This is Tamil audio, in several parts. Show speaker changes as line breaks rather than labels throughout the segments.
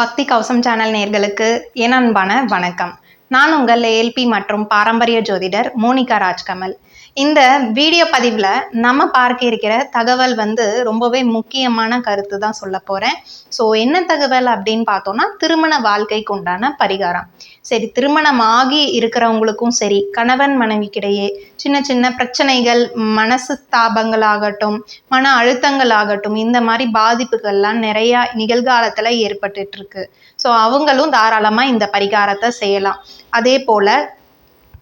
பக்தி கவசம் சேனல் நேர்களுக்கு என் அன்பான வணக்கம். நான் உங்கள் ஏஎல்பி மற்றும் பாரம்பரிய ஜோதிடர் மோனிகா ராஜ்கமல். இந்த வீடியோ பதிவில் நம்ம பார்க்க இருக்கிற தகவல் வந்து ரொம்பவே முக்கியமான கருத்து தான் சொல்ல போகிறேன் ஸோ என்ன தகவல் அப்படின்னு பார்த்தோம்னா திருமண வாழ்க்கைக்கு உண்டான பரிகாரம். சரி திருமணம் ஆகி இருக்கிறவங்களுக்கும் சரி கணவன் மனைவிக்கிடையே சின்ன சின்ன பிரச்சனைகள் மனசு தாபங்களாகட்டும் மன அழுத்தங்களாகட்டும் இந்த மாதிரி பாதிப்புகள்லாம் நிறையா நிகழ்காலத்தில் ஏற்பட்டுட்ருக்கு ஸோ அவங்களும் தாராளமாக இந்த பரிகாரத்தை செய்யலாம். அதே போல்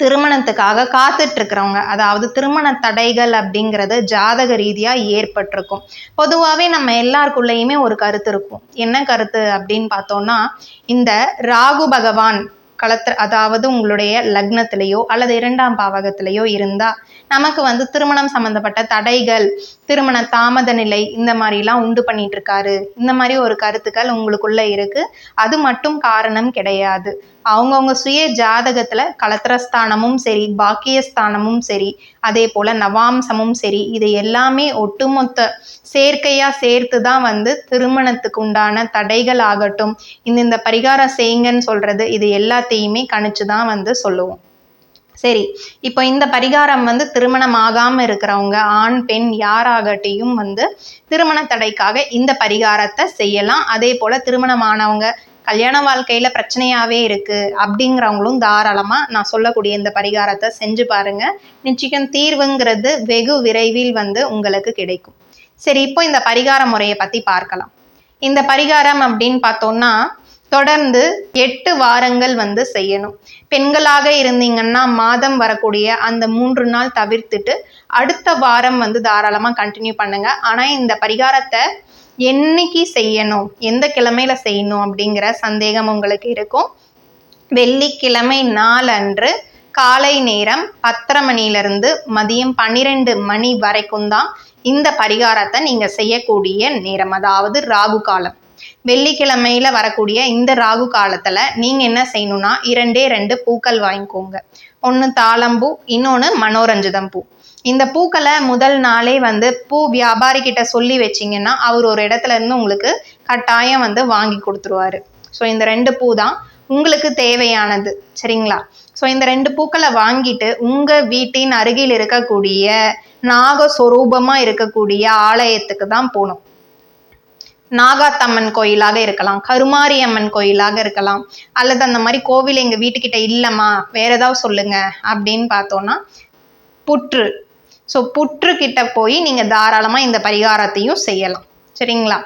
திருமணத்துக்காக காத்துட்டு இருக்கிறவங்க அதாவது திருமண தடைகள் அப்படிங்கிறது ஜாதக ரீதியாக ஏற்பட்டிருக்கும். பொதுவாகவே நம்ம எல்லாருக்குள்ளேயுமே ஒரு கருத்து இருக்கும். என்ன கருத்து அப்படின்னு பார்த்தோம்னா இந்த ராகு பகவான் களத்து அதாவது உங்களுடைய லக்னத்திலேயோ அல்லது இரண்டாம் பாவகத்திலேயோ இருந்தால் நமக்கு வந்து திருமணம் சம்மந்தப்பட்ட தடைகள் திருமண தாமத நிலை இந்த மாதிரிலாம் உண்டு பண்ணிட்டு இருக்காரு இந்த மாதிரி ஒரு கருத்துக்கள் உங்களுக்குள்ள இருக்கு. அது மட்டும் காரணம் கிடையாது. அவங்கவுங்க சுய ஜாதகத்துல கலத்திரஸ்தானமும் சரி பாக்கியஸ்தானமும் சரி அதே போல நவாம்சமும் சரி இது எல்லாமே ஒட்டுமொத்த சேர்க்கையாக சேர்த்து தான் வந்து திருமணத்துக்கு உண்டான தடைகள் ஆகட்டும் இந்த இந்த பரிகாரம் செய்யுங்கன்னு சொல்றது இது எல்லாத்தையுமே கணிச்சு தான் வந்து சொல்லுவோம். சரி இப்போ இந்த பரிகாரம் வந்து திருமணம் ஆகாம இருக்கிறவங்க ஆண் பெண் யாராகட்டையும் வந்து திருமண தடைக்காக இந்த பரிகாரத்தை செய்யலாம். அதே போல திருமணமானவங்க கல்யாண வாழ்க்கையில பிரச்சனையாவே இருக்கு அப்படிங்கிறவங்களும் தாராளமா நான் சொல்லக்கூடிய இந்த பரிகாரத்தை செஞ்சு பாருங்க. நிச்சயம் தீர்வுங்கிறது வெகு விரைவில் வந்து உங்களுக்கு கிடைக்கும். சரி இப்போ இந்த பரிகார முறையை பத்தி பார்க்கலாம். இந்த பரிகாரம் அப்படின்னு பார்த்தோம்னா தொடர்ந்து எட்டு வாரங்கள் வந்து செய்யணும். பெண்களாக இருந்தீங்கன்னா மாதம் வரக்கூடிய அந்த மூன்று நாள் தவிர்த்துட்டு அடுத்த வாரம் வந்து தாராளமாக கண்டினியூ பண்ணுங்க. ஆனால் இந்த பரிகாரத்தை என்னைக்கு செய்யணும்? எந்த கிழமையில செய்யணும்? அப்படிங்கிற சந்தேகம் உங்களுக்கு இருக்கும். வெள்ளிக்கிழமை நாளன்று காலை நேரம் பத்தரை மணியிலிருந்து மதியம் பன்னிரெண்டு மணி வரைக்கும் தான் இந்த பரிகாரத்தை நீங்கள் செய்யக்கூடிய நேரம். அதாவது ராகு காலம். வெள்ளிக்கிழமையில வரக்கூடிய இந்த ராகு காலத்துல நீங்க என்ன செய்யணும்னா இரண்டே ரெண்டு பூக்கள் வாங்கிக்கோங்க. ஒன்று தாளம்பூ இன்னொன்று மனோரஞ்சிதம் பூ. இந்த பூக்களை முதல் நாளே வந்து பூ வியாபாரிக்கிட்ட சொல்லி வச்சிங்கன்னா அவர் ஒரு இடத்துல இருந்து உங்களுக்கு கட்டாயம் வந்து வாங்கி கொடுத்துருவாரு. ஸோ இந்த ரெண்டு பூ தான் உங்களுக்கு தேவையானது. சரிங்களா? ஸோ இந்த ரெண்டு பூக்களை வாங்கிட்டு உங்கள் வீட்டின் அருகில் இருக்கக்கூடிய நாகஸ்வரூபமாக இருக்கக்கூடிய ஆலயத்துக்கு தான் போகணும். நாகாத்தம்மன் கோயிலாக இருக்கலாம் கருமாரி அம்மன் கோயிலாக இருக்கலாம் அல்லது அந்த மாதிரி கோவில் எங்கள் வீட்டுக்கிட்ட இல்லைம்மா வேற ஏதாவது சொல்லுங்க அப்படின்னு பார்த்தோன்னா புற்று ஸோ புற்றுக்கிட்ட போய் நீங்கள் தாராளமாக இந்த பரிகாரத்தையும் செய்யலாம். சரிங்களா?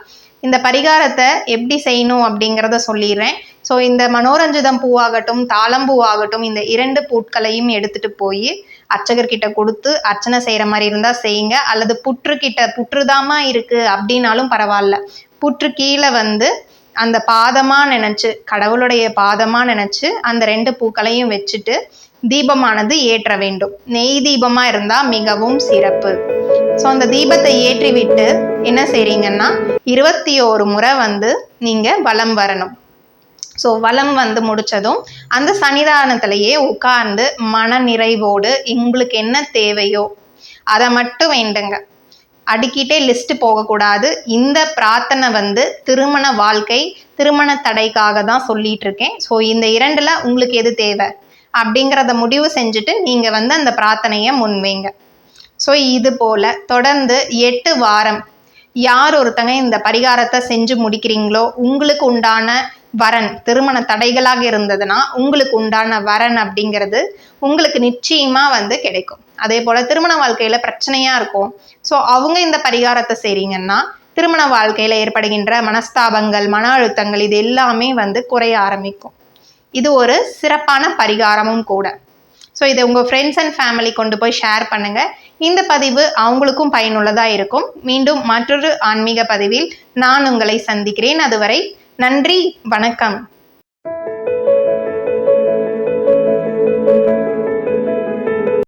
இந்த பரிகாரத்தை எப்படி செய்யணும் அப்படிங்கிறத சொல்லிடுறேன். ஸோ இந்த மனோரஞ்சிதம் பூவாகட்டும் தாளம்பூவாகட்டும் இந்த இரண்டு பூட்களையும் எடுத்துட்டு போய் அர்ச்சகர்கிட்ட கொடுத்து அர்ச்சனை செய்கிற மாதிரி இருந்தால் செய்யுங்க. அல்லது புற்றுக்கிட்ட புற்றுதாமா இருக்குது அப்படின்னாலும் பரவாயில்ல. புற்று கீழே வந்து அந்த பாதமாக நினச்சி கடவுளுடைய பாதமாக நினச்சி அந்த ரெண்டு பூக்களையும் வச்சுட்டு தீபமானது ஏற்ற வேண்டும். நெய் தீபமாக இருந்தால் மிகவும் சிறப்பு. ஸோ அந்த தீபத்தை ஏற்றிவிட்டு என்ன செய்கிறீங்கன்னா இருபத்தி ஓரு முறை வந்து நீங்கள் வலம் வரணும். ஸோ வலம் வந்து முடிச்சதும் அந்த சன்னிதானத்திலேயே உட்கார்ந்து மன நிறைவோடு உங்களுக்கு என்ன தேவையோ அதை மட்டும் வேண்டுங்க. அடிக்கிட்டே லிஸ்ட்டு போகக்கூடாது. இந்த பிரார்த்தனை வந்து திருமண வாழ்க்கை திருமண தடைக்காக தான் சொல்லிட்டு இருக்கேன் ஸோ இந்த இரண்டில் உங்களுக்கு எது தேவை? அப்படிங்கிறத முடிவு செஞ்சுட்டு நீங்கள் வந்து அந்த பிரார்த்தனையை முன்வைங்க. ஸோ இது போல் தொடர்ந்து எட்டு வாரம் யார் ஒருத்தங்க இந்த பரிகாரத்தை செஞ்சு முடிக்கிறீங்களோ உங்களுக்கு உண்டான வரன் திருமண தடைகளாக இருந்ததுன்னா உங்களுக்கு உண்டான வரன் அப்படிங்கிறது உங்களுக்கு நிச்சயமாக வந்து கிடைக்கும். அதே போல திருமண வாழ்க்கையில பிரச்சனையா இருக்கும். ஸோ அவங்க இந்த பரிகாரத்தை செய்றீங்கன்னா திருமண வாழ்க்கையில ஏற்படுகின்ற மனஸ்தாபங்கள் மன அழுத்தங்கள் இது எல்லாமே வந்து குறைய ஆரம்பிக்கும். இது ஒரு சிறப்பான பரிகாரமும் கூட. ஸோ இதை உங்கள் ஃப்ரெண்ட்ஸ் அண்ட் ஃபேமிலி கொண்டு போய் ஷேர் பண்ணுங்கள் இந்த பதிவு அவங்களுக்கும் பயனுள்ளதாக இருக்கும். மீண்டும் மற்றொரு ஆன்மீக பதிவில் நான் உங்களை சந்திக்கிறேன். அதுவரை நன்றி வணக்கம்.